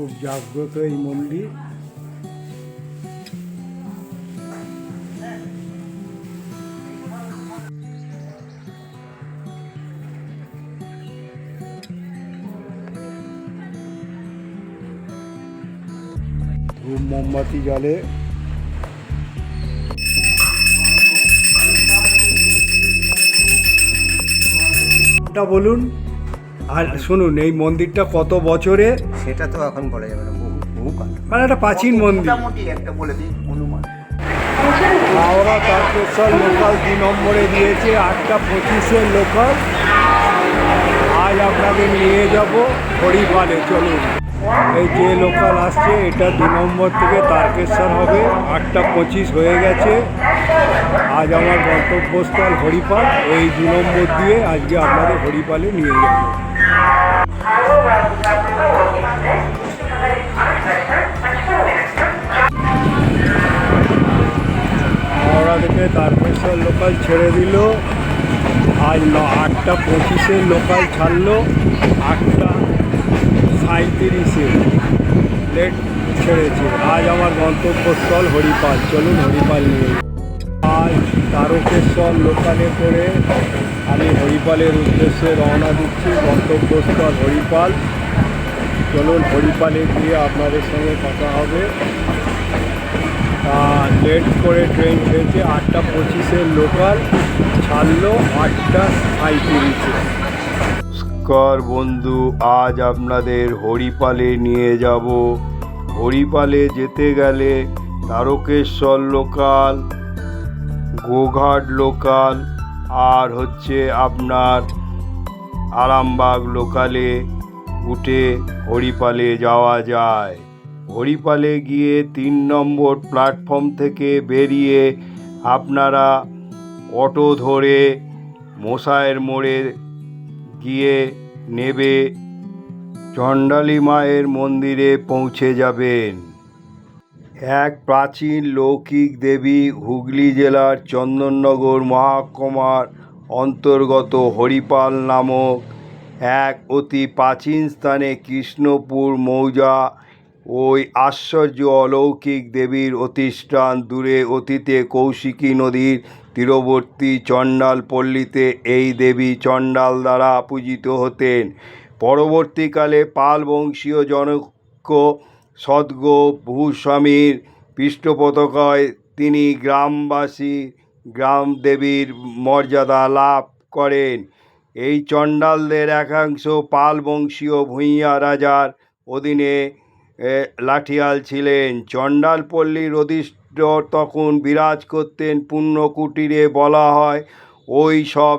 খুব জাগ্রত এই মন্দির। মোমবাতি জলে বলুন। আর শুনুন এই মন্দিরটা কত বছরে? সেটা তো এখন বলা যাবে না বহু বহু কাল। মানে একটা প্রাচীন মন্দির। মোটামুটি একটা বলে দিই অনুমান। হাওড়া তারকেশ্বর লোকাল দু নম্বরে দিয়েছে আটটা পঁচিশের লোকাল। আজ আপনাদের নিয়ে যাব হরিপালে চলুন। এই যে লোকাল আসছে এটা দু নম্বর থেকে তারকেশ্বর হবে আটটা পঁচিশ হয়ে গেছে। আজ আমার গন্তব্যস্থল হরিপাল এই দু নম্বর দিয়ে আজকে আপনাদের হরিপালে নিয়ে যাব। হাওড়া থেকে তারকেশ্বর লোকাল ছেড়ে দিল। আজ আটটা পঁচিশের লোকাল ছাড়লো। আটটা সাঁত্রিশে লেট ছেড়েছে। আজ আমার গন্তব্যস্থল হরিপাল। চলুন হরিপাল নিয়ে আজ তারকেশ্বর লোকালে করে আমি হরিপালের উদ্দেশ্যে রওনা দিচ্ছি, গন্তব্যস্থল হরিপাল। চলুন হরিপালে গিয়ে আপনাদের সঙ্গে কথা হবে। লেট করে ট্রেন হয়েছে, আটটা পঁচিশের লোকাল, ছাড়লো আটটা সাঁত্রিশে নমস্কার বন্ধু, আজ আপনাদের হরিপালে নিয়ে যাব। হরিপালে যেতে গেলে তারকেশ্বর লোকাল, গোঘাট লোকাল আর হচ্ছে আপনার আরামবাগ লোকালে উঠে হরিপালে যাওয়া যায়। হরিপালে গিয়ে তিন নম্বর প্ল্যাটফর্ম থেকে বেরিয়ে আপনারা অটো ধরে মশায়ের মোড়ে গিয়ে নেবে, চণ্ডালী মায়ের মন্দিরে পৌঁছে যাবেন। এক প্রাচীন লৌকিক দেবী হুগলি জেলার চন্দননগর মহাকুমার অন্তর্গত হরিপাল নামক এক অতি প্রাচীন স্থানে কৃষ্ণপুর মৌজা ওই আশ্চর্য অলৌকিক দেবীর অতিষ্ঠান দূরে অতীতে কৌশিকী নদীর তীরবর্তী চণ্ডাল পল্লীতে এই দেবী চণ্ডাল দ্বারা পূজিত হতেন। পরবর্তীকালে পাল বংশীয় জনক সদ্গ ভূস্বামীর পৃষ্ঠপোষকতায় তিনি গ্রামবাসী গ্রাম দেবীর মর্যাদা লাভ করেন। এই চণ্ডালদের একাংশ পাল বংশীয় ভূঁইয়া রাজার অধীনে লাঠিয়াল ছিলেন। চণ্ডালপল্লীর অধিষ্ঠ তখন বিরাজ করতেন পুণ্যকুটিরে বলা হয়, ওই সব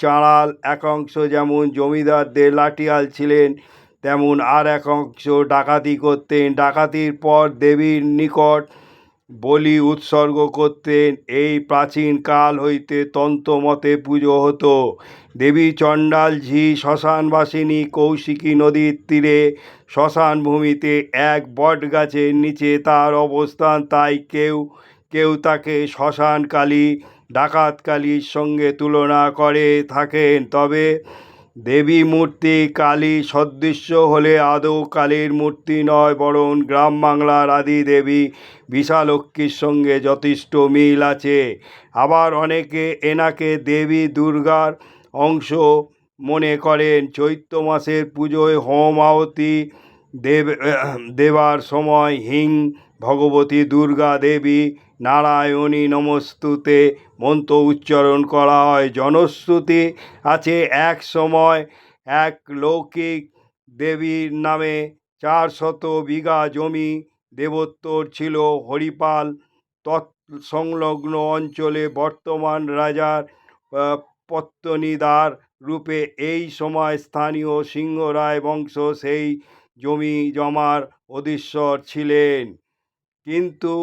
চাঁড়াল একাংশ যেমন জমিদারদের লাঠিয়াল ছিলেন তেমন আর এক অংশ ডাকাতি করতেন। ডাকাতির পর দেবীর নিকট বলি উৎসর্গ করতেন। এই প্রাচীন কাল হইতে তন্ত্রমতে পুজো হতো। দেবী চণ্ডাল ঝি শ্মশানবাসিনী কৌশিকী নদীর তীরে শ্মশান ভূমিতে এক বট গাছের নিচে তার অবস্থান, তাই কেউ কেউ তাকে শ্মশান কালী ডাকাত কালীর সঙ্গে তুলনা করে থাকেন। তবে দেবী মূর্তি কালী সদৃশ্য হলে আদৌ কালীর মূর্তি নয়, বরং গ্রাম বাংলার আদি দেবী বিশালক্ষীর সঙ্গে যথেষ্ট মিল আছে। আবার অনেকে এনাকে দেবী দুর্গার অংশ মনে করেন। চৈত্র মাসের পুজোয় হোম আহতি দেব দেবার সময় হিং, ভগবতী দুর্গা দেবী নারায়ণী নমস্তুতে, মন্ত্র উচ্চারণ করা হয় জনশ্রুতি আছে এক সময়। এক লৌকিক দেবীর নামে চার শত বিঘা জমি দেবোত্তর ছিল হরিপাল তৎ সংলগ্ন অঞ্চলে। বর্তমান রাজার পত্তনিদার রূপে এই সময় স্থানীয় সিংহরায় বংশ সেই জমি জমার অধীশ্বর ছিলেন। কিন্তু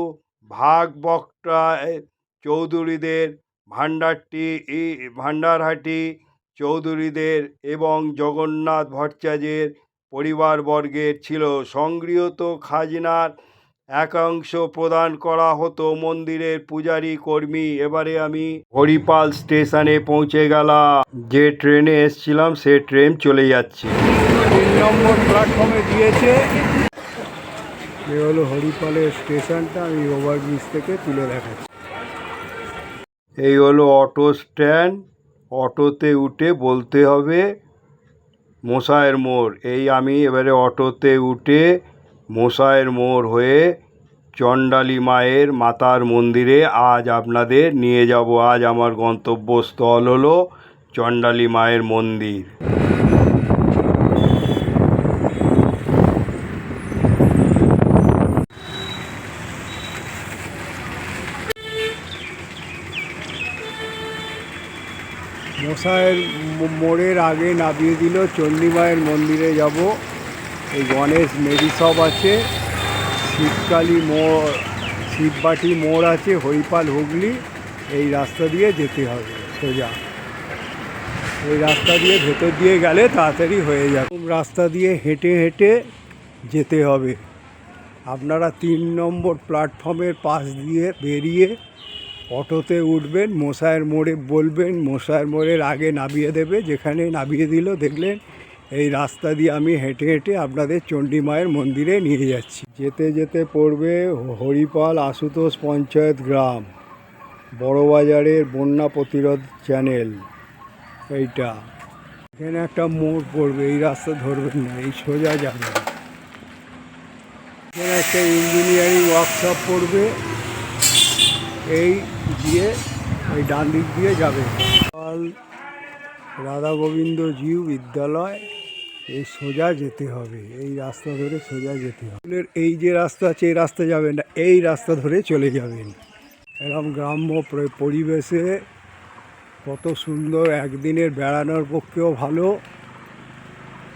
ভাগ বকটায় চৌধুরীদের ভাণ্ডারটি ভাণ্ডারহাটি, চৌধুরীদের এবং জগন্নাথ ভট্টাচার্যের পরিবারবর্গের ছিল। সংগৃহীত খাজনার একাংশ প্রদান করা হতো মন্দিরের পূজারী কর্মী। এবারে আমি হরিপাল স্টেশনে পৌঁছে গেলাম। যে ট্রেনে এসছিলাম সে ট্রেন চলে যাচ্ছে। প্ল্যাটফর্মে দিয়েছে। এ হলো হরিপালের স্টেশনটা, আমি ওভারব্রিজ থেকে তুলে দেখাচ্ছি। এই হলো অটো স্ট্যান্ড, অটোতে উঠে বলতে হবে মশায়ের মোড়। এই আমি এবারে অটোতে উঠে মশায়ের মোড় হয়ে চণ্ডালী মায়ের মাতার মন্দিরে আজ আপনাদের নিয়ে যাব। আজ আমার গন্তব্যস্থল হলো চণ্ডালী মায়ের মন্দির মশাইয়ের মো- মোড়ের আগে নামিয়ে দিল চণ্ডীমায়ের মন্দিরে যাব। এই গণেশ মেডিসব আছে। শিবকালী মোড় শিববাটি মোড় আছে হরিপাল হুগলি। এই রাস্তা দিয়ে যেতে হবে, সোজা। এই রাস্তা দিয়ে ভেতর দিয়ে গেলে তাড়াতাড়ি হয়ে যাবে। রাস্তা দিয়ে হেঁটে হেঁটে যেতে হবে। আপনারা তিন নম্বর প্ল্যাটফর্মের পাশ দিয়ে বেরিয়ে অটোতে উঠবেন মশায়ের মোড়ে বলবেন মশায়ের মোড়ের আগে নামিয়ে দেবে যেখানে নামিয়ে দিল, দেখলেন এই রাস্তা দিয়ে আমি হেঁটে হেঁটে আপনাদের চণ্ডী মায়ের মন্দিরে নিয়ে যাচ্ছি। যেতে যেতে পড়বে হরিপাল আশুতোষ পঞ্চায়েত গ্রাম, বড়বাজারের বন্যা প্রতিরোধ চ্যানেল। এইটা। এখানে একটা মোড় পড়বে, এই রাস্তা ধরবেন না, এই সোজা যাবেন এখানে একটা ইঞ্জিনিয়ারিং ওয়ার্কশপ পড়বে, এই দিয়ে ওই ডান দিক দিয়ে যাবে। রাধা গোবিন্দ জিউ বিদ্যালয় এই সোজা যেতে হবে। এই রাস্তা ধরে সোজা যেতে হবে। এই যে রাস্তা আছে, এই রাস্তা যাবেন না, এই রাস্তা ধরে চলে যাবেন। এরকম গ্রাম্য পরি- পরিবেশে কত সুন্দর, একদিনের বেড়ানোর পক্ষেও ভালো।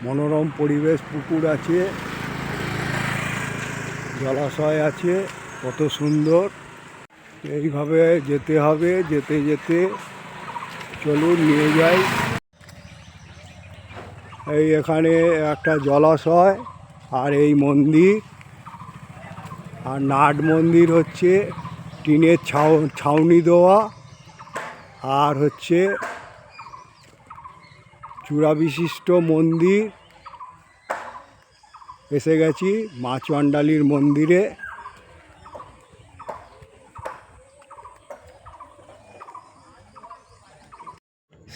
মনোরম পরিবেশ, পুকুর আছে, জলাশয় আছে, কত সুন্দর। এইভাবে যেতে হবে, যেতে যেতে। চলুন, নিয়ে যাই। এই এখানে একটা জলাশয় আর এই মন্দির। আর নাট মন্দির হচ্ছে টিনের ছাউ, ছাউনি দেওয়া। আর হচ্ছে চূড়া বিশিষ্ট মন্দির। এসে গেছি মা চণ্ডালীর মন্দিরে।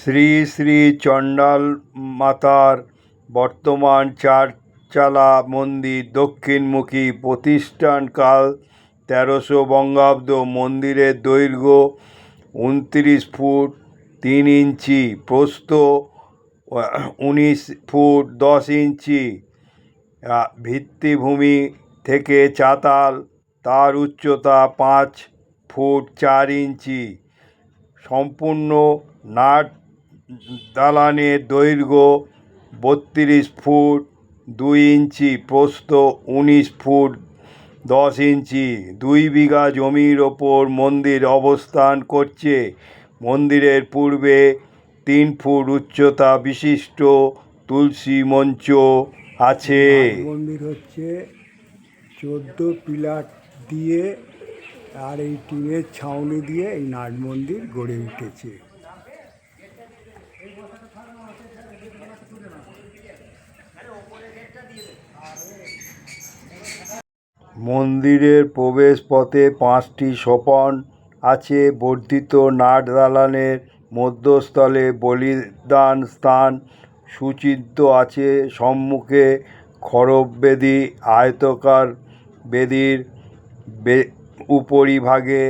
শ্রী শ্রী চণ্ডাল মাতার বর্তমান চারচালা মন্দির দক্ষিণমুখী প্রতিষ্ঠানকাল তেরোশো বঙ্গাব্দ মন্দিরের দৈর্ঘ্য উনত্রিশ ফুট তিন ইঞ্চি, প্রস্থ উনিশ ফুট দশ ইঞ্চি। ভিত্তিভূমি থেকে চাতাল, তার উচ্চতা পাঁচ ফুট চার ইঞ্চি। সম্পূর্ণ নাট দালানের দৈর্ঘ্য বত্রিশ ফুট, দুই ইঞ্চি প্রস্থ উনিশ ফুট, দশ ইঞ্চি। দুই বিঘা জমির ওপর মন্দির অবস্থান করছে। মন্দিরের পূর্বে তিন ফুট উচ্চতা বিশিষ্ট তুলসী মঞ্চ আছে। মন্দির হচ্ছে চোদ্দ পিলার দিয়ে আর এই টিনের ছাউনি দিয়ে এই নাট মন্দির গড়ে উঠেছে। মন্দিরের প্রবেশপথে পাঁচটি সোপান আছে, বর্ধিত নাট দালানের মধ্যস্থলে বলিদান স্থান সুচিত্র আছে, সম্মুখে খড়গ বেদি আয়তকার বেদির বে, উপরিভাগে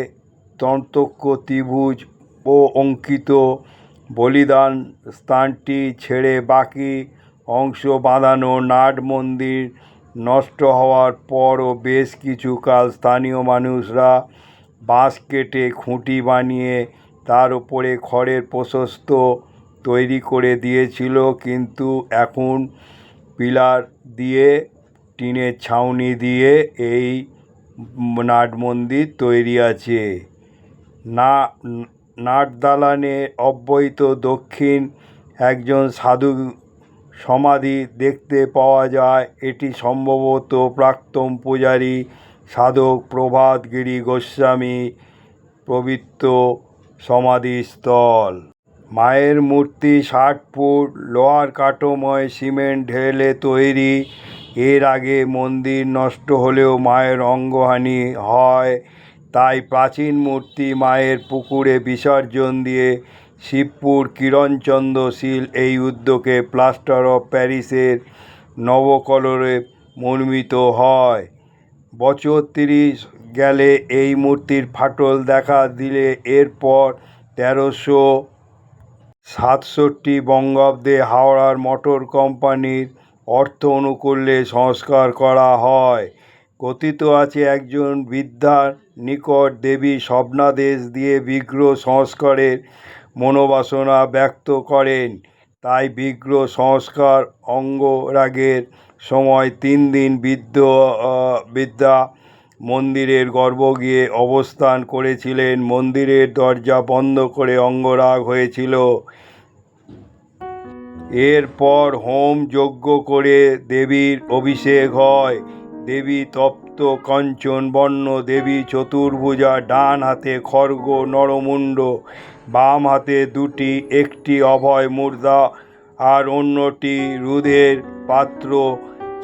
তন্তক্য ত্রিভুজ ও অঙ্কিত বলিদান স্থানটি ছেড়ে বাকি অংশ বাঁধানো নাট মন্দির নষ্ট হওয়ার পরও বেশ কিছুকাল স্থানীয় মানুষরা বাঁশ কেটে খুঁটি বানিয়ে তার উপরে খড়ের প্রশস্ত তৈরি করে দিয়েছিল, কিন্তু এখন পিলার দিয়ে, টিনের ছাউনি দিয়ে এই নাট মন্দির তৈরি আছে। না নাট দালানে দক্ষিণ একজন সাধু সমাধি দেখতে পাওয়া যায়। এটি সম্ভবত প্রাক্তন পূজারী সাধক প্রভাতগিরি গোস্বামী পবিত্র সমাধিস্থল। মায়ের মূর্তি ষাট ফুট, লোহার কাঠময় সিমেন্ট ঢেলে তৈরি। এর আগে মন্দির নষ্ট হলেও মায়ের অঙ্গহানি হয়। তাই প্রাচীন মূর্তি মায়ের পুকুরে বিসর্জন দিয়ে শিবপুর কিরণচন্দ্র শীল এই উদ্যোগে প্লাস্টার অফ প্যারিসের নবকলরে মর্মিত হয়। বছর তিরিশ গেলে এই মূর্তির ফাটল দেখা দিলে এরপর তেরোশো সাতষট্টি বঙ্গাব্দে হাওড়ার মোটর কোম্পানির অর্থ অনুকূল্যে সংস্কার করা হয়। কথিত আছে, একজন বৃদ্ধার নিকট দেবী স্বপ্নাদেশ দিয়ে বিগ্রহ সংস্কারের মনোবাসনা ব্যক্ত করেন। তাই বিগ্রহ সংস্কার অঙ্গরাগের সময় তিন দিন বৃদ্ধ বিদ্যা মন্দিরের মন্দিরের গিয়ে অবস্থান করেছিলেন। মন্দিরের দরজা বন্ধ করে অঙ্গরাগ হয়েছিল। এরপর হোম যজ্ঞ করে দেবীর অভিষেক হয়। দেবী তপ্ত কঞ্চন, বর্ণ দেবী চতুর্ভুজা, ডান হাতে খর্গ নরমুণ্ড বাম হাতে দুটি, একটি অভয় মুদ্রা আর অন্যটি রুধের পাত্র,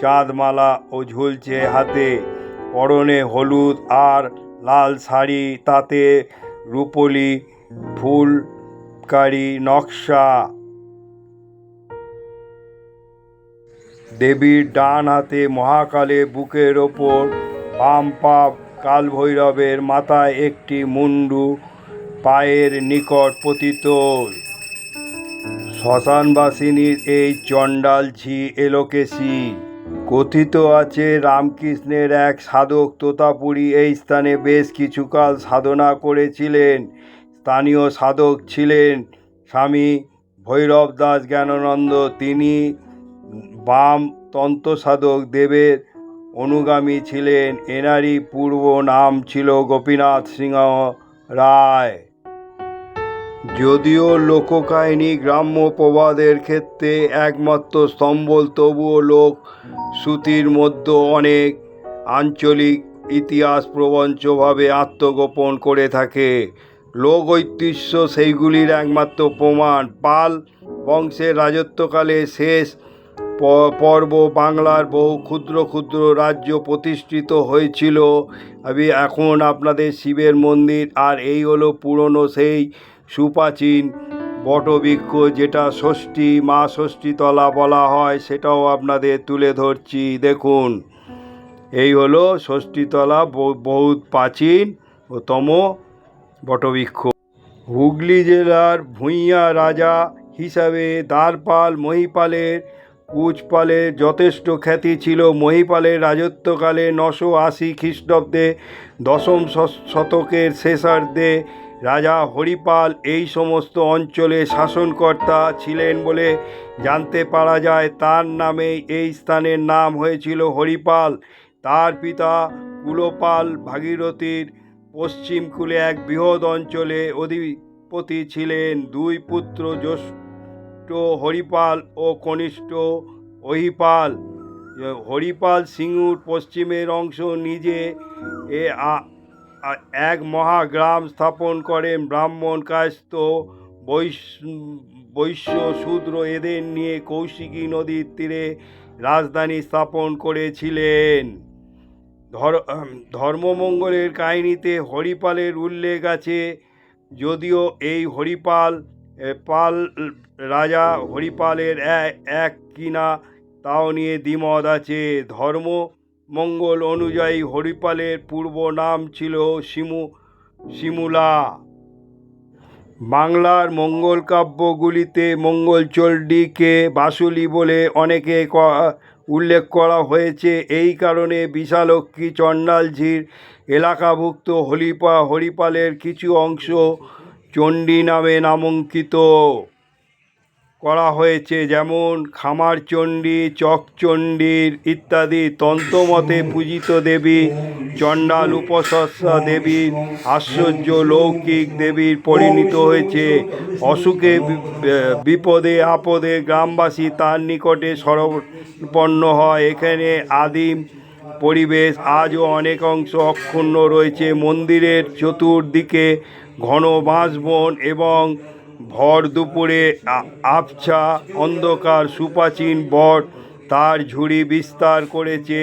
চাঁদমালা ও ঝুলছে হাতে। পরনে হলুদ আর লাল শাড়ি, তাতে রূপলি ফুলকারি নকশা। দেবীর ডান হাতে মহাকালে বুকের ওপর বাম পা কালভৈরবের মাথায় একটি মুন্ডু পায়ের নিকট পতিত। শ্মশানবাসিনীর এই চণ্ডাল ঝি এলোকেশি। কথিত আছে রামকৃষ্ণের এক সাধক তোতাপুরী এই স্থানে বেশ কিছুকাল সাধনা করেছিলেন। স্থানীয় সাধক ছিলেন স্বামী ভৈরব দাস জ্ঞানানন্দ। তিনি বাম তন্ত্র সাধক দেবের অনুগামী ছিলেন। এনারই পূর্ব নাম ছিল গোপীনাথ সিংহ রায়। যদিও লোককাহিনী গ্রাম্য প্রবাদের ক্ষেত্রে একমাত্র স্তম্ভল, তবুও লোক শ্রুতির মধ্যে অনেক আঞ্চলিক ইতিহাস প্রবঞ্চভাবে আত্মগোপন করে থাকে। লোক ঐতিহ্য সেইগুলির একমাত্র প্রমাণ। পাল বংশের রাজত্বকালে শেষ পর্ব বাংলার বহু ক্ষুদ্র ক্ষুদ্র রাজ্য প্রতিষ্ঠিত হয়েছিল। আমি এখন আপনাদের শিবের মন্দির, আর এই হলো পুরনো সেই সুপ্রাচীন বটবৃক্ষ যেটা ষষ্ঠী, মা ষষ্ঠীতলা বলা হয়, সেটাও আপনাদের তুলে ধরছি। দেখুন, এই হলো ষষ্ঠীতলা বহু- বহুত তম বটবৃক্ষ। হুগলি জেলার ভূঁইয়া রাজা হিসাবে দ্বারপাল মহিপালের, কুচপালের যথেষ্ট খ্যাতি ছিল। মহিপালের রাজত্বকালে নশো আশি খ্রিস্টাব্দে দশম শতকের শেষার্ধে রাজা হরিপাল এই সমস্ত অঞ্চলে শাসনকর্তা ছিলেন বলে জানতে পারা যায়। তার নামে এই স্থানের নাম হয়েছিল হরিপাল। তার পিতা কুলোপাল ভাগীরথীর পশ্চিম কূলে এক বৃহৎ অঞ্চলে অধিপতি ছিলেন। দুই পুত্র জ্যেষ্ঠ হরিপাল ও কনিষ্ঠ অহিপাল। হরিপাল সিঙ্গুর পশ্চিমের অংশ নিজে এ এক মহাগ্রাম স্থাপন করেন ব্রাহ্মণ কায়স্থ বৈশ্য শূদ্র এদের নিয়ে কৌশিকী নদীর তীরে রাজধানী স্থাপন করেছিলেন। ধর- ধর্মমঙ্গলের কাহিনীতে হরিপালের উল্লেখ আছে, যদিও এই হরিপাল পাল রাজা হরিপালের এক কিনা, তাও নিয়ে দ্বিমত আছে। ধর্ম মঙ্গল অনুযায়ী হরিপালের পূর্ব নাম ছিল শিমু, শিমুলা। বাংলার মঙ্গল কাব্যগুলিতে মঙ্গলচণ্ডীকে বাসুলি বলে অনেকে উল্লেখ করা হয়েছে। এই কারণে বিশালক্ষী চণ্ডালঝির এলাকাভুক্ত হরিপা হরিপালের কিছু অংশ চণ্ডী নামে নামাঙ্কিত। করা হয়েছে যেমন খামারচণ্ডী, চকচণ্ডীর ইত্যাদি তন্ত্রমতে পূজিত দেবী, চণ্ডাল উপসস্যা দেবীর আশ্চর্য লৌকিক দেবীর পরিণত হয়েছে। অসুখে বিপদে আপদে গ্রামবাসী তার নিকটে শরণাপন্ন হয়। এখানে আদিম পরিবেশ আজও অনেক অংশ অক্ষুণ্ণ রয়েছে। মন্দিরের চতুর্দিকে ঘন বাঁশবন এবং ভর দুপুরে আবছা, অন্ধকার সুপাচীন বট, তার ঝুড়ি বিস্তার করেছে,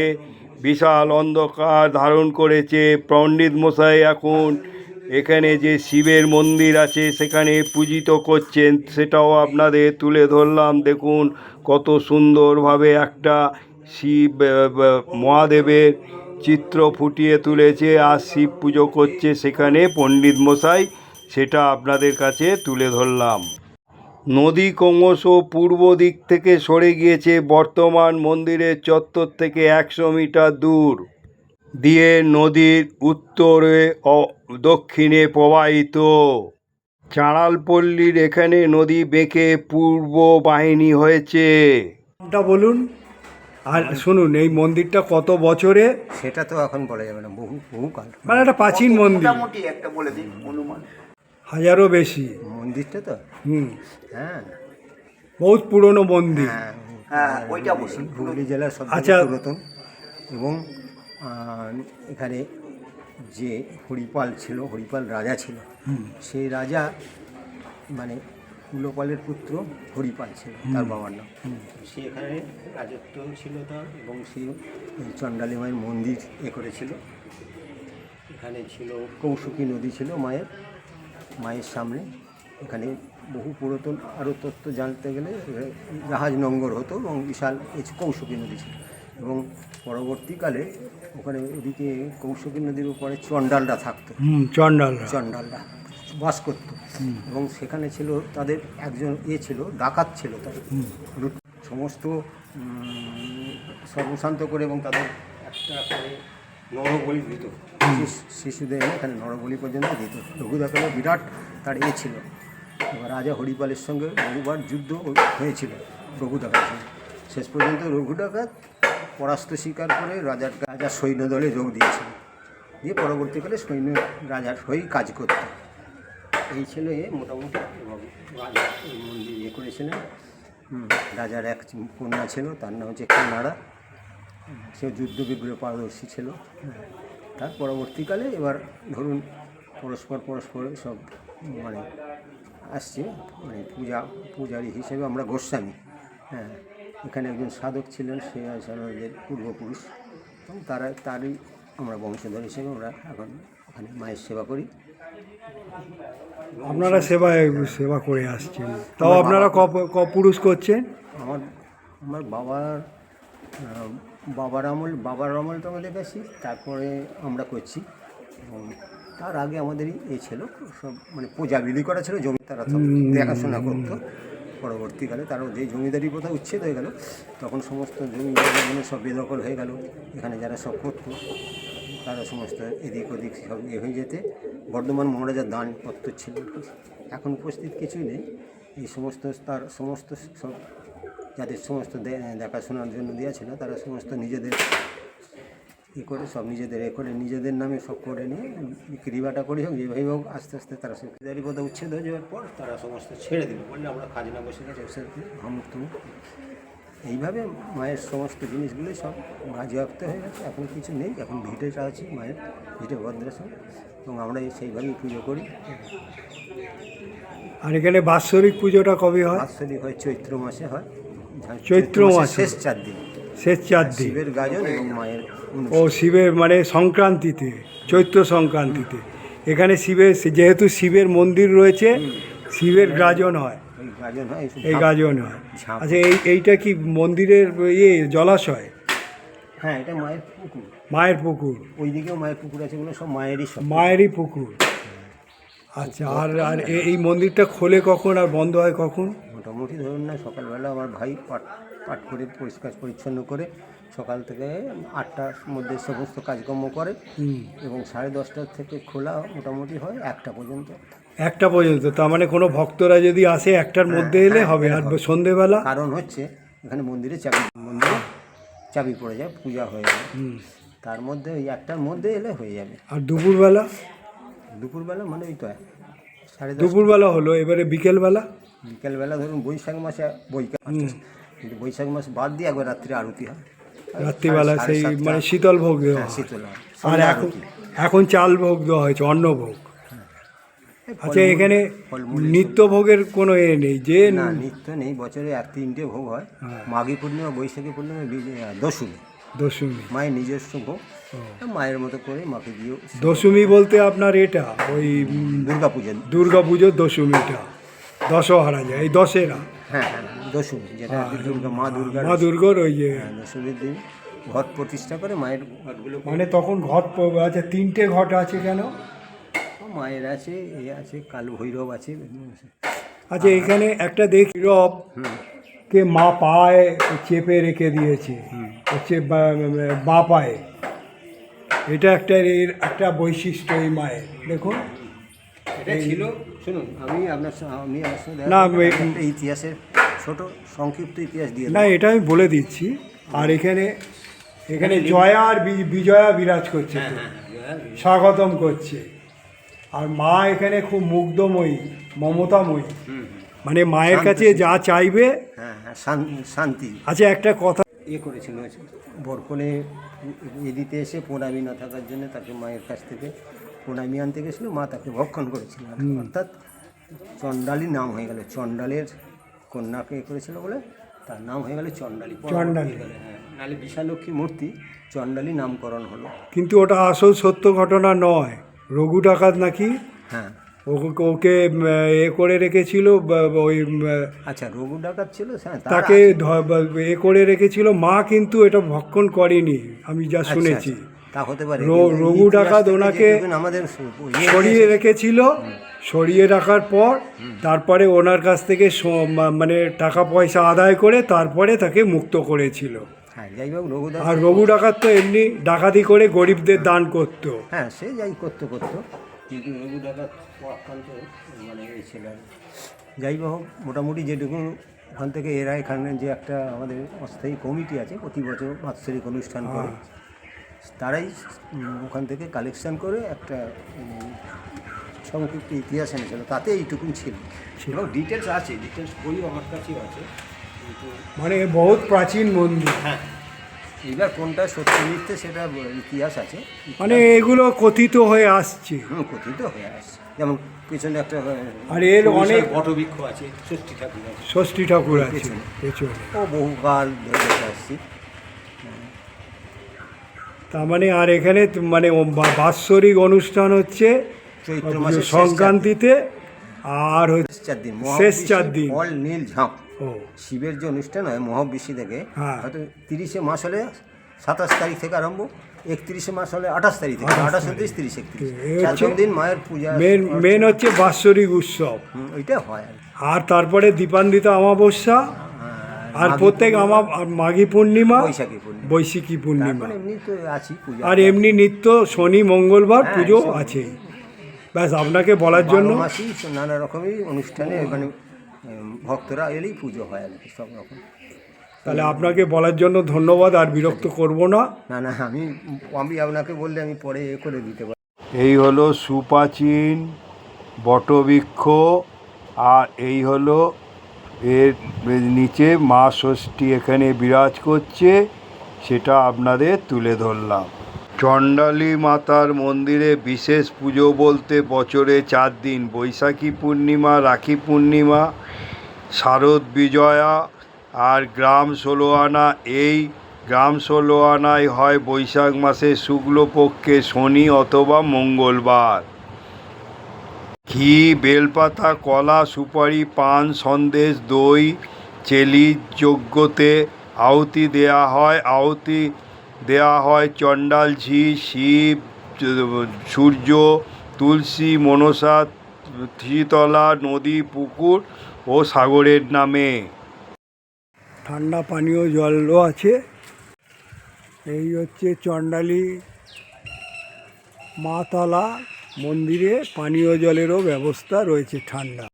বিশাল অন্ধকার ধারণ করেছে পণ্ডিত মশাই এখন। এখানে যে শিবের মন্দির আছে, সেখানে পূজিত করছেন, সেটাও আপনাদের তুলে ধরলাম। দেখুন কত সুন্দরভাবে একটা শিব মহাদেবের চিত্র ফুটিয়ে তুলেছে। আর শিব পুজো করছে সেখানে পণ্ডিত মশাই। সেটা আপনাদের কাছে তুলে ধরলাম। নদী ক্রমশ পূর্ব দিক থেকে সরে গিয়েছে বর্তমান মন্দিরের চত্বর থেকে একশো মিটার দূর। দিয়ে নদীর উত্তরে ও দক্ষিণে প্রবাহিত। চাঁড়ালপল্লীর এখানে নদী বেঁকে পূর্ব বাহিনী হয়েছে। বলুন। আর শুনুন এই মন্দিরটা কত বছরে? সেটা তো এখন বলা যাবে না বহু বহুকাল মানে একটা প্রাচীন মন্দির। মোটামুটি একটা বলে দিই অনুমান হাজারও বেশি। মন্দিরটা তো? হুম। হ্যাঁ। বহুত পুরনো মন্দির। হ্যাঁ হ্যাঁ ওইটা বসি হুগলি জেলার সব আচ্ছা। পুরাতন। এবং এখানে যে হরিপাল ছিল হরিপাল রাজা ছিল সেই রাজা মানে কুলপালের পুত্র হরিপাল ছিল তার বাবার নাম। সে এখানে রাজত্ব ছিল তার এবং সে এই চণ্ডালী মায়ের মন্দির এ করেছিল। এখানে ছিল কৌশিকী নদী ছিল মায়ের। মায়ের সামনে। এখানে বহু পুরাতন আরও তত্ত্ব জানতে গেলে জাহাজ নঙ্গর হতো এবং বিশাল এই কৌশিকী নদী ছিল। এবং পরবর্তীকালে ওখানে ওদিকে কৌশিকী নদীর উপরে চণ্ডালরা থাকতো। হুম চন্ডাল চণ্ডালরা বাস করত। এবং সেখানে ছিল তাদের একজন ইয়ে ছিল ডাকাত ছিল তাদের। সমস্ত সর্বশান্ত করে এবং তাদের একটা করে নরবলি দিত। শিশুদের এখানে নরবলি পর্যন্ত দিত রঘুদাকালে বিরাট তার ইয়ে ছিল। এবার রাজা হরিপালের সঙ্গে বহুবার যুদ্ধ হয়েছিল রঘু ডাকাত সঙ্গে। শেষ পর্যন্ত রঘু ডাকাত পরাস্ত স্বীকার করে রাজার রাজার সৈন্যদলে যোগ দিয়েছিল। দিয়ে পরবর্তীকালে সৈন্য রাজার হয়েই কাজ করত। এই ছিল এ মোটামুটি রাজা মন্দির ইয়ে করেছিলেন। রাজার এক কন্যা ছিল, তার নাম হচ্ছে কানাড়া সে যুদ্ধ বিগ্রহ পারদর্শী ছিল। তার পরবর্তীকালে এবার ধরুন পরস্পর পরস্পর সব মানে আসছে মানে পূজা পূজারী হিসেবে আমরা গোস্বামী। হ্যাঁ এখানে একজন সাধক ছিলেন সে আমাদের পূর্বপুরুষ। এবং তারা তারই আমরা বংশধর হিসেবে আমরা এখন ওখানে মায়ের সেবা করি। আপনারা সেবায় সেবা করে আসছেন। তাও আপনারা ক পুরুষ করছেন? আমার আমার বাবার বাবার আমল বাবার আমল টামলে বেশি তারপরে আমরা করছি। এবং তার আগে আমাদেরই এই ছিল সব মানে পূজা বিলি করা ছিল জমি তারা সব দেখাশোনা করতো। পরবর্তীকালে তারও যে জমিদারি প্রথা উচ্ছেদ হয়ে গেল তখন সমস্ত জমি জমি সব বেদখল হয়ে গেল। এখানে যারা সব করতো তারা সমস্ত এদিক ওদিক সব ইয়ে হয়ে যেতে। বর্ধমান মহারাজার দানপত্র ছিল। এখন উপস্থিত কিছুই নেই। এই সমস্ত তার সমস্ত সব যাদের সমস্ত দেখাশোনার জন্য দেওয়া ছিল তারা সমস্ত নিজেদের ই করে সব নিজেদের এ করে নিজেদের নামে সব করে নিয়ে বিক্রি বাটা করি হোক যেভাবে হোক আস্তে আস্তে তারা সব কথা উচ্ছেদ হয়ে যাওয়ার পর তারা সমস্ত ছেড়ে দিল বললে আমরা খাজনা বসে গেছে ওসে হামুক তুমুক এইভাবে মায়ের সমস্ত জিনিসগুলোই সব বাজেয়াপ্ত হয়ে গেছে। এখন কিছু নেই এখন ভিটেটা আছে মায়ের ভিটে ভদ্রাসন এবং আমরা সেইভাবেই পুজো করি। আর এখানে বাৎসরিক পুজোটা কবে হয়? বাৎসরিক হয় চৈত্র মাসে হয়। চৈত্র মাসে। শেষ চার দিন। শেষ চার দিন। শিবের গাজন এবং মায়ের ও শিবের মানে সংক্রান্তিতে চৈত্র সংক্রান্তিতে। এখানে শিবের যেহেতু শিবের মন্দির রয়েছে শিবের গাজন হয়। এই গাজন হয়। আচ্ছা এই এইটা কি মন্দিরের ইয়ে জলাশয়? হ্যাঁ এটা মায়ের পুকুর। মায়ের পুকুর। ওইদিকেও মায়ের পুকুর আছে ওগুলো সব মায়েরই সব। মায়েরই পুকুর। আচ্ছা আর আর এই মন্দিরটা খোলে কখন আর বন্ধ হয় কখন? মোটামুটি ধরুন না সকালবেলা আমার ভাই পাট পাট করে পরিষ্কার পরিচ্ছন্ন করে সকাল থেকে আটটার মধ্যে সমস্ত কাজকর্ম করে এবং সাড়ে দশটার থেকে খোলা মোটামুটি হয় একটা পর্যন্ত। একটা পর্যন্ত তার মানে কোনো ভক্তরা যদি আসে একটার মধ্যে এলে হবে আর সন্ধেবেলা? কারণ হচ্ছে এখানে মন্দিরে চাবি মন্দিরে চাবি পড়ে যায় পূজা হয়ে যায়। তার মধ্যে ওই একটার মধ্যে এলে হয়ে যাবে। আর দুপুরবেলা? দুপুরবেলা মানে ওই তো সাড়ে দুপুরবেলা হলো এবারে বিকেলবেলা? বিকেলবেলা ধরুন বৈশাখ মাসে বৈকাল কিন্তু বৈশাখ মাস বাদ দিয়ে একবার রাত্রে আরতি হয়। রাত্রিবেলা সেই মানে শীতল ভোগ দেওয়া হ্যাঁ শীতল হয়। আর এখন এখন চাল ভোগ দেওয়া হয়েছে অন্ন ভোগ আচ্ছা এখানে নিত্য ভোগের কোনো এ নেই যে না নিত্য নেই বছরে এক তিনটে ভোগ হয়। হ্যাঁ। মাঘী পূর্ণিমা বৈশাখী পূর্ণিমা দশমী। দশমী। মায়ের নিজস্ব ভোগ। মায়ের মতো করে মাকে দিয়েও দশমী বলতে আপনার এটা ওই উম, দুর্গা পূজা দুর্গা পুজোর দশমীটা। দশহারা যায় এই দশেরা। হ্যাঁ হ্যাঁ দশমী যেটা দুর্গা মা দুর্গার মা দুর্গার ওই যে হ্যাঁ, দশমীর দিন ঘট প্রতিষ্ঠা করে মায়ের ঘটগুলো মানে তখন ঘট আচ্ছা তিনটে ঘট আছে কেন? মায়ের আছে এ আছে কালো ভৈরব আছে। আচ্ছা এখানে একটা দেখি রব কে মা পায়ে চেপে রেখে দিয়েছে হচ্ছে বা- বা পায়ে। এটা একটা এর একটা বৈশিষ্ট্য এই মায়ের দেখুন। এটা ছিল শুনুন আমি আপনার আমি না, ইতিহাসের ছোট সংক্ষিপ্ত ইতিহাস দিয়ে না এটা আমি বলে দিচ্ছি। আর এখানে এখানে জয়া আর বিজয়া বিরাজ করছে তো। স্বাগতম করছে। আর মা এখানে খুব মুগ্ধময়ী মমতাময়ী। মানে মায়ের কাছে যা চাইবে হ্যাঁ হ্যাঁ শান- শান্তি। আচ্ছা একটা কথা ইয়ে করেছিল বরকনে এ দিতে এসে প্রণামী না থাকার জন্য তাকে মায়ের কাছ থেকে প্রণামী আনতে গেছিল মা তাকে ভক্ষণ করেছিল। অর্থাৎ চণ্ডালী নাম হয়ে গেল চণ্ডালের কন্যাকে করেছিল বলে তার নাম হয়ে গেল চণ্ডালী। চণ্ডালী। হ্যাঁ নাহলে বিশালক্ষী মূর্তি চণ্ডালী নামকরণ হলো। কিন্তু ওটা আসল সত্য ঘটনা নয়। রঘু ডাকাত নাকি? হ্যাঁ। ওকে ওকে এ করে রেখেছিল ওই আচ্ছা রঘু ডাকাত ছিল হ্যাঁ তাকে এ করে রেখেছিল মা কিন্তু এটা ভক্ষণ করেনি আমি যা আচ্ছা, শুনেছি। আচ্ছা, তা হতে পারে। রঘু ডাকাত ওনাকে আমাদের ইয়ে সরিয়ে রেখেছিল। সরিয়ে রাখার পর তারপরে ওনার কাছ থেকে মানে টাকা পয়সা আদায় করে তারপরে তাকে মুক্ত করেছিল। হ্যাঁ আর রঘু ডাকাত তো এমনি ডাকাতি করে গরিবদের দান করতো। হ্যাঁ সে যাই করতে করতো। কিন্তু রঘু ডাকাত মানে ছিল। যাই হোক মোটামুটি যেটুকু ওখান থেকে এরা এখানে যে একটা আমাদের অস্থায়ী কমিটি আছে প্রতি বছর বাৎসরিক অনুষ্ঠান করে। তারাই ওখান থেকে কালেকশন করে একটা সংক্ষিপ্ত ইতিহাস এনেছিল। তাতে এইটুকুন ছিল। এবং ডিটেলস আছে ডিটেলস বইও আমার কাছেও আছে। কিন্তু মানে বহুত প্রাচীন মন্দির। হ্যাঁ। এইবার কোনটা সত্যি মিথ্যে সেটা ইতিহাস আছে। মানে এগুলো কথিত হয়ে আসছে। হুম কথিত হয়ে আসছে। যেমন পেছনে একটা আর এর অনেক- বটবৃক্ষ আছে ষষ্ঠী ঠাকুর আছে। ষষ্ঠী ঠাকুর আছে। পেছনে। ও বহুকাল ধরে আসছি। তার মানে আর এখানে মানে বাৎসরিক অনুষ্ঠান হচ্ছে সংক্রান্তিতে আর শেষ চার দিন। ফল নীল ঝাঁপ। ও। শিবের যে অনুষ্ঠান হয় মহাবিশ্বী থেকে হ্যাঁ। হয়তো তিরিশে মাস হলে সাতাশ তারিখ থেকে আরম্ভ একত্রিশে মাস হলে আঠাশ তারিখ থেকে আঠাশ উনত্রিশ তিরিশ একত্রিশ। দিন মায়ের পূজা মেন মেন হচ্ছে বাৎসরিক উৎসব। ওইটা হয় আর তারপরে দীপান্বিতা অমাবস্যা আর প্রত্যেক আমা মাঘী পূর্ণিমা বৈশাখী পূর্ণিমা। বৈশাখী পূর্ণিমা। আর এমনি নিত্য শনি মঙ্গলবার হ্যাঁ, পুজো আছে। ব্যাস আপনাকে বলার জন্য নানা রকমের অনুষ্ঠানে মানে ভক্তরা এলেই পুজো হয় আর কি সব রকম। তাহলে আপনাকে বলার জন্য ধন্যবাদ আর বিরক্ত করব না। না না আমি আমি আপনাকে বললে আমি পরে এ করে দিতে পারি এই হলো সুপ্রাচীন বটবৃক্ষ আর এই হলো এর নিচে মা ষষ্ঠী এখানে বিরাজ করছে। সেটা আপনাদের তুলে ধরলাম। চণ্ডালী মাতার মন্দিরে বিশেষ পুজো বলতে বছরে চার দিন, বৈশাখী পূর্ণিমা, রাখি পূর্ণিমা, শারদ বিজয়া আর গ্রাম ষোলো আনা এই গ্রাম ষোলো আনায় হয় বৈশাখ মাসে শুক্লপক্ষে শনি অথবা মঙ্গলবার। ঘি, বেলপাতা, কলা, সুপারি, পান, সন্দেশ, দই, চেলি, যজ্ঞতে আহুতি দেয়া হয় আহুতি দেয়া হয় চণ্ডাল ঝি শিব সূর্য তুলসী মনসা থিতলা নদী পুকুর ও সাগরের নামে। ঠান্ডা পানীয় জলও আছে। এই হচ্ছে চণ্ডালী মাতলা মন্দিরে পানীয় জলেরও ব্যবস্থা রয়েছে ঠান্ডা।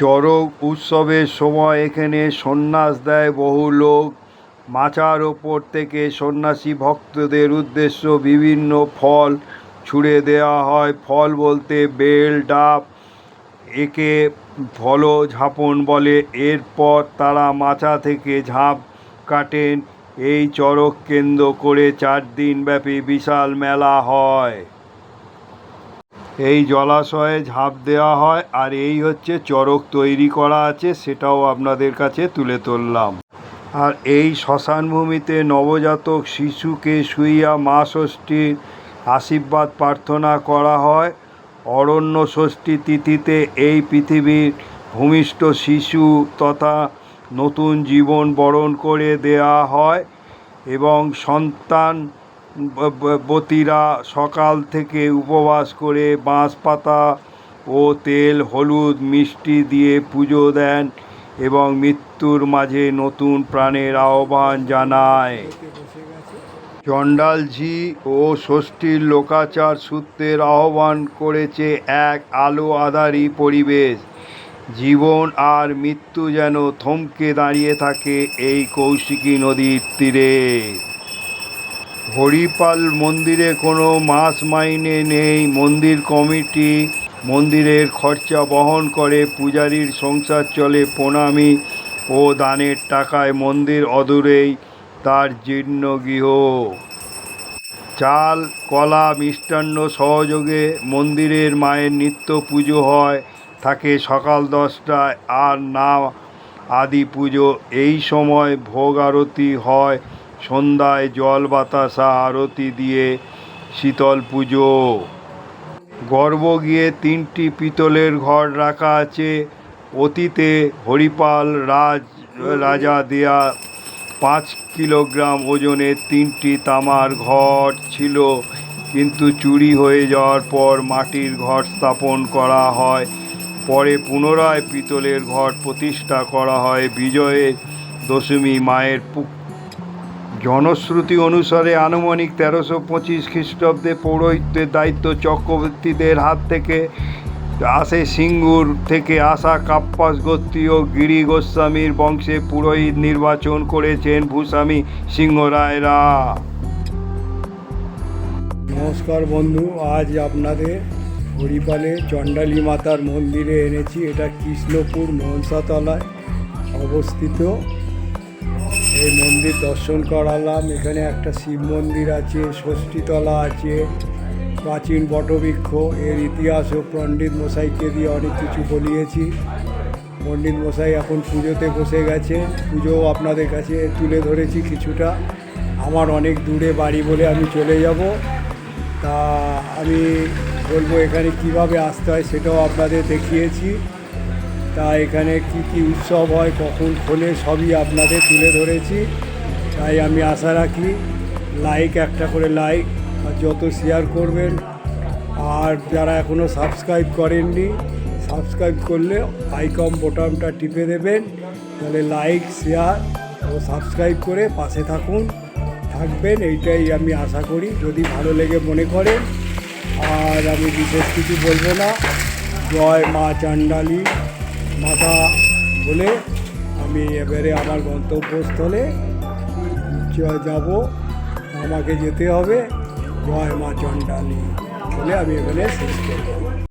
চড়ক উৎসবের সময় এখানে সন্ন্যাস দেয় বহু লোক। মাচার ওপর থেকে সন্ন্যাসী ভক্তদের উদ্দেশ্য বিভিন্ন ফল ছুঁড়ে দেওয়া হয়। ফল বলতে বেল, ডাব, একে ফল ঝাপন বলে। এরপর তারা মাচা থেকে ঝাঁপ কাটেন। এই চড়ক কেন্দ্র করে চার দিন ব্যাপী বিশাল মেলা হয়। এই জলাশয়ে ঝাঁপ দেওয়া হয়। আর এই হচ্ছে চড়ক তৈরি করা আছে, সেটাও আপনাদের কাছে তুলে ধরলাম। আর এই শ্মশান ভূমিতে নবজাতক শিশুকে শুইয়া মা ষষ্ঠীর আশীর্বাদ প্রার্থনা করা হয়। অরণ্য ষষ্ঠী তিথিতে এই পৃথিবীর ভূমিষ্ঠ শিশু তথা নতুন জীবন বরণ করে দেয়া হয় এবং সন্তান বতীরা সকাল থেকে উপবাস করে বাঁশ পাতা ও তেল, হলুদ, মিষ্টি দিয়ে পুজো দেন। এবং মৃত্যুর মাঝে নতুন প্রাণের আহ্বান জানায়। চণ্ডালঝি ও ষষ্ঠীর লোকাচার সূত্রের আহ্বান করেছে এক আলো আধারী পরিবেশ। জীবন আর মৃত্যু যেন থমকে দাঁড়িয়ে থাকে এই কৌশিকী নদীর তীরে। হরিপাল মন্দিরে কোনো মাস মাইনে নেই, মন্দির কমিটি মন্দিরের খরচা বহন করে পূজারীর সংসার চলে প্রণামী ও দানের টাকায় মন্দির অদূরেই তার জীর্ণ গৃহ। চাল, কলা, মিষ্টান্ন সহযোগে মন্দিরের মায়ের নিত্য পুজো হয়, থাকে সকাল দশটায় আর না আদি পুজো। এই সময় ভোগ আরতি হয়, সন্ধ্যায় জল বাতাসা আরতি দিয়ে শীতল পুজো। গর্ব গিয়ে তিনটি পিতলের ঘর রাখা আছে। অতীতে হরিপাল রাজ, রাজা দেয়া পাঁচ কিলোগ্রাম ওজনের তিনটি তামার ঘট ছিল। কিন্তু চুরি হয়ে যাওয়ার পর মাটির ঘট স্থাপন করা হয়। পরে পুনরায় পিতলের ঘট প্রতিষ্ঠা করা হয়। বিজয়ের দশমী মায়ের পুক জনশ্রুতি অনুসারে আনুমানিক তেরোশো পঁচিশ খ্রিস্টাব্দে পৌরোহিত্যের দায়িত্ব চক্রবর্তীদের হাত থেকে আসে সিঙ্গুর থেকে আসা কাপ্পাস গোত্রীয় গিরি গোস্বামীর বংশে পুরোহিত নির্বাচন করেছেন ভূস্বামী সিংহ রায়রা। নমস্কার বন্ধু, আজ আপনাদের হরিপালে চণ্ডালী মাতার মন্দিরে এনেছি। এটা কৃষ্ণপুর মনসাতলায় অবস্থিত। এই মন্দির দর্শন করালাম। এখানে একটা শিব মন্দির আছে, ষষ্ঠীতলা আছে, প্রাচীন বটবৃক্ষ। এর ইতিহাসও পণ্ডিত মশাইকে দিয়ে অনেক কিছু বলিয়েছি। পণ্ডিত মশাই এখন পুজোতে বসে গেছে। পুজো আপনাদের কাছে তুলে ধরেছি কিছুটা। আমার অনেক দূরে বাড়ি বলে আমি চলে যাব। তা আমি বলব এখানে কীভাবে আসতে হয় সেটাও আপনাদের দেখিয়েছি। তা এখানে কি কি উৎসব হয়, কখন খোলে, সবই আপনাদের তুলে ধরেছি। তাই আমি আশা রাখি লাইক একটা করে লাইক আর যত শেয়ার করবেন, আর যারা এখনও সাবস্ক্রাইব করেননি সাবস্ক্রাইব করলে আইকম বোটামটা টিপে দেবেন, তাহলে লাইক শেয়ার ও সাবস্ক্রাইব করে পাশে থাকুন, থাকবেন, এইটাই আমি আশা করি, যদি ভালো লেগে মনে করেন। আর আমি বিশেষ কিছু বলব না। জয় মা চান্ডালী। মাতা বলে আমি এবারে আমার গন্তব্যস্থলে যাব। আমাকে যেতে হবে। জয় মা চণ্ডালী বলে আমি এখানে শেষ করব।